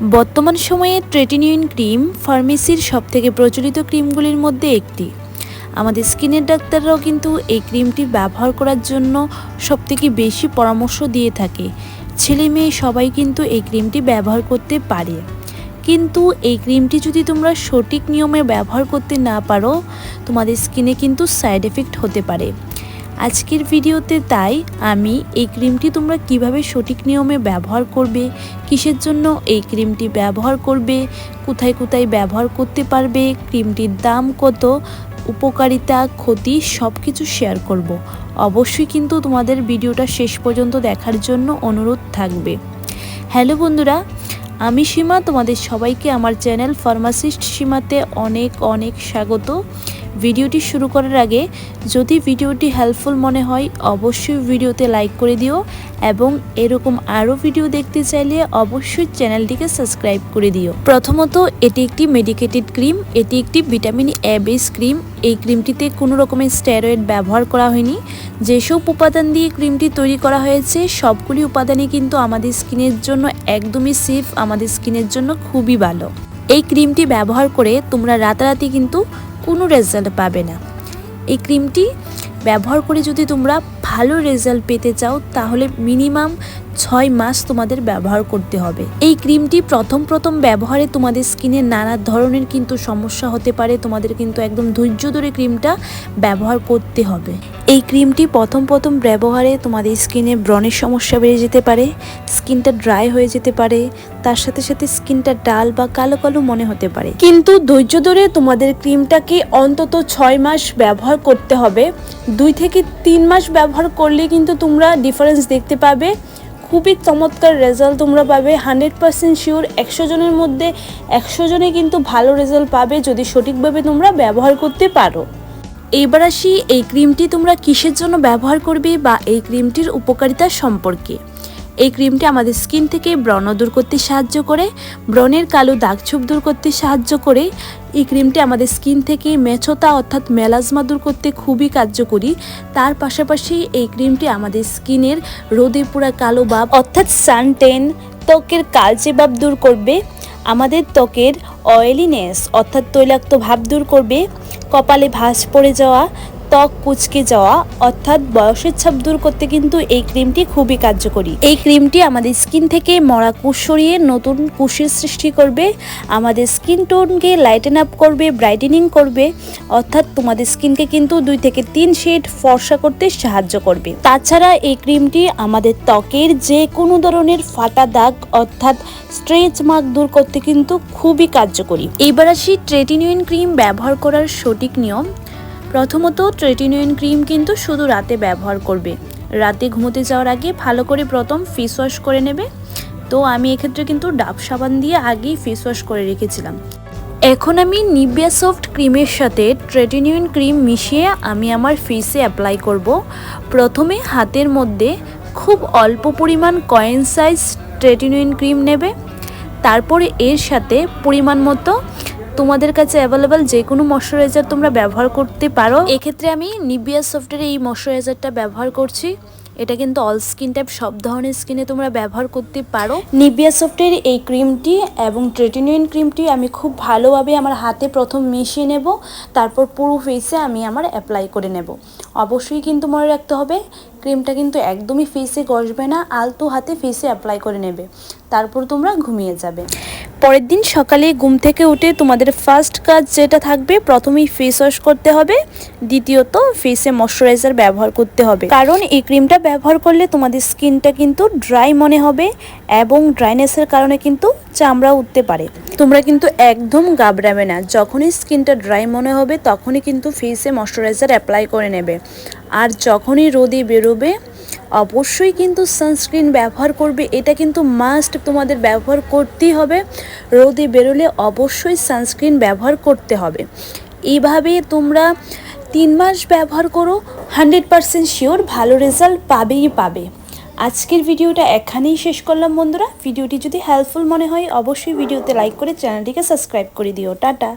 বর্তমান সময়ে ট্রেটিনিউন ক্রিম ফার্মেসির সবথেকে প্রচলিত ক্রিমগুলির মধ্যে একটি। আমাদের স্কিনের ডাক্তাররাও কিন্তু এই ক্রিমটি ব্যবহার করার জন্য সবথেকে বেশি পরামর্শ দিয়ে থাকে। ছেলে মেয়ে সবাই কিন্তু এই ক্রিমটি ব্যবহার করতে পারে। কিন্তু এই ক্রিমটি যদি তোমরা সঠিক নিয়মে ব্যবহার করতে না পারো, তোমাদের স্কিনে কিন্তু সাইড এফেক্ট হতে পারে। আজকের ভিডিওতে তাই আমি এই ক্রিমটি তোমরা কীভাবে সঠিক নিয়মে ব্যবহার করবে, কিসের জন্য এই ক্রিমটি ব্যবহার করবে, কোথায় কোথায় ব্যবহার করতে পারবে, ক্রিমটির দাম কত, উপকারিতা, ক্ষতি সব কিছু শেয়ার করব। অবশ্যই কিন্তু তোমাদের ভিডিওটা শেষ পর্যন্ত দেখার জন্য অনুরোধ থাকবে হ্যালো বন্ধুরা, আমি সীমা, তোমাদের সবাইকে আমার চ্যানেল ফার্মাসিস্ট সীমাতে অনেক অনেক স্বাগত ভিডিওটি শুরু করার আগে যদি ভিডিওটি হেল্পফুল মনে হয়, অবশ্যই ভিডিওতে লাইক করে দিও এবং এরকম আরও ভিডিও দেখতে চাইলে অবশ্যই চ্যানেলটিকে সাবস্ক্রাইব করে দিও। প্রথমত, এটি একটি মেডিকেটেড ক্রিম এটি একটি ভিটামিন এ বেস ক্রিম এই ক্রিমটিতে কোনো রকমের স্টেরয়েড ব্যবহার করা হয়নি। যেসব উপাদান দিয়ে ক্রিমটি তৈরি করা হয়েছে, সবগুলি উপাদানই কিন্তু আমাদের স্কিনের জন্য একদমই সেফ আমাদের স্কিনের জন্য খুবই ভালো। এই ক্রিমটি ব্যবহার করে তোমরা রাতারাতি কিন্তু কোনো রেজাল্ট পাবে না। এই ক্রিমটি ব্যবহার করে যদি তোমরা ভালো রেজাল্ট পেতে চাও, তাহলে মিনিমাম ছয় মাস তোমাদের ব্যবহার করতে হবে। এই ক্রিমটি প্রথম প্রথম ব্যবহারে তোমাদের স্কিনে নানা ধরনের কিন্তু সমস্যা হতে পারে। তোমাদের কিন্তু একদম ধৈর্য ধরে ক্রিমটা ব্যবহার করতে হবে। এই ক্রিমটি প্রথম প্রথম ব্যবহারে তোমাদের স্কিনে ব্রণের সমস্যা বেড়ে যেতে পারে, স্কিনটা ড্রাই হয়ে যেতে পারে, তার সাথে সাথে স্কিনটা ডাল বা কালো কালো মনে হতে পারে। কিন্তু ধৈর্য ধরে তোমাদের ক্রিমটাকে অন্তত ছয় মাস ব্যবহার করতে হবে। দুই থেকে তিন মাস ব্যবহার করলে কিন্তু তোমরা ডিফারেন্স দেখতে পাবে। খুবই চমৎকার রেজাল্ট তোমরা পাবে। হান্ড্রেড পার্সেন্ট শিওর একশো জনের মধ্যে একশো জনে কিন্তু ভালো রেজাল্ট পাবে যদি সঠিকভাবে তোমরা ব্যবহার করতে পারো। এইবার আসি, এই ক্রিমটি তোমরা কিসের জন্য ব্যবহার করবে বা এই ক্রিমটির উপকারিতা সম্পর্কে। এই ক্রিমটি আমাদের স্কিন থেকে ব্রণ দূর করতে সাহায্য করে, ব্রণের কালো দাগছোপ দূর করতে সাহায্য করে। এই ক্রিমটি আমাদের স্কিন থেকে মেছতা অর্থাৎ মেলাজমা দূর করতে খুবই কার্যকরী। তার পাশাপাশি এই ক্রিমটি আমাদের স্কিনের রোদে পুরা কালো ভাব অর্থাৎ সানটেন ত্বকের কালচে ভাব দূর করবে। আমাদের ত্বকের অয়েলিনেস অর্থাৎ তৈলাক্ত ভাব দূর করবে। কপালে ভাঁজ পড়ে যাওয়া ত্বক কুচকে যাওয়া, অর্থাৎ বয়সের ছাপ দূর করতে কিন্তু এই ক্রিমটি খুবই কার্যকরী। এই ক্রিমটি আমাদের স্কিন থেকে মরা কুশ সরিয়ে নতুন কুশের সৃষ্টি করবে, আমাদের স্কিন টোনকে লাইটেন আপ করবে, ব্রাইটেনিং করবে, অর্থাৎ তোমাদের স্কিনকে কিন্তু দুই থেকে তিন শেড ফর্সা করতে সাহায্য করবে। তাছাড়া এই ক্রিমটি আমাদের ত্বকের যে কোনো ধরনের ফাটা দাগ, অর্থাৎ স্ট্রেচ মার্ক দূর করতে কিন্তু খুবই কার্যকরী। এইবার আসি ট্রেটিনিউন ক্রিম ব্যবহার করার সঠিক নিয়ম। প্রথমত ট্রেটিনিউন ক্রিম কিন্তু শুধু রাতে ব্যবহার করবে। রাতে ঘুমোতে যাওয়ার আগে ভালো করে প্রথম ফেস ওয়াশ করে নেবে। তো আমি এক্ষেত্রে কিন্তু ডাব সাবান দিয়ে আগেই ফেস ওয়াশ করে রেখেছিলাম। এখন আমি নিভিয়া সফট ক্রিমের সাথে ট্রেটিনিউন ক্রিম মিশিয়ে আমি আমার ফেসে অ্যাপ্লাই করব। প্রথমে হাতের মধ্যে খুব অল্প পরিমাণ কয়েন সাইজ ট্রেটিনিউন ক্রিম নেবে। তারপরে এর সাথে পরিমাণ মতো তোমাদের কাছে অ্যাভেলেবেল যে কোনো ময়শ্চারাইজার তোমরা ব্যবহার করতে পারো। এক্ষেত্রে আমি নিবিয়া সফটের এই ময়শ্চারাইজারটা ব্যবহার করছি। এটা কিন্তু অল স্কিন টাইপ সব ধরনের স্কিনে তোমরা ব্যবহার করতে পারো। নিবিয়া সফটের এই ক্রিমটি এবং ট্রেটিনিয়ন ক্রিমটি আমি খুব ভালোভাবে আমার হাতে প্রথম মিশিয়ে নেব, তারপর পুরো ফেসে আমি আমার অ্যাপ্লাই করে নেব। অবশ্যই কিন্তু মনে রাখতে হবে ক্রিমটা কিন্তু একদমই ফেসে ঘষবে না, আলতো হাতে ফেসে অ্যাপ্লাই করে নেবে। তারপর তোমরা ঘুমিয়ে যাবে। পরের দিন সকালে ঘুম থেকে উঠে তোমাদের ফার্স্ট কাজ যেটা থাকবে, প্রথমেই ফেস ওয়াশ করতে হবে, দ্বিতীয়ত ফেসে ময়শ্চারাইজার ব্যবহার করতে হবে। কারণ এই ক্রিমটা ব্যবহার করলে তোমাদের স্কিনটা কিন্তু ড্রাই মনে হবে এবং ড্রাইনেসের কারণে কিন্তু চামড়া উঠতে পারে। তোমরা কিন্তু একদম গাবড়াবে না, যখনই স্কিনটা ড্রাই মনে হবে তখনই কিন্তু ফেসে ময়শ্চারাইজার অ্যাপ্লাই করে নেবে। আর যখনই রোদে বেরোবে অবশ্যই কিন্তু সানস্ক্রিন ব্যবহার করবে। এটা কিন্তু মাস্ট তোমাদের ব্যবহার করতেই হবে। রোদে বেরোলে অবশ্যই সানস্ক্রিন ব্যবহার করতে হবে। এইভাবে তোমরা তিন মাস ব্যবহার করো হান্ড্রেড পারসেন্ট শিওর ভালো রেজাল্ট পাবেই পাবে। আজকের ভিডিওটা এখানেই শেষ করলাম বন্ধুরা। ভিডিওটি যদি হেল্পফুল মনে হয়, অবশ্যই ভিডিওতে লাইক করে চ্যানেলটিকে সাবস্ক্রাইব করে দিও। টাটা।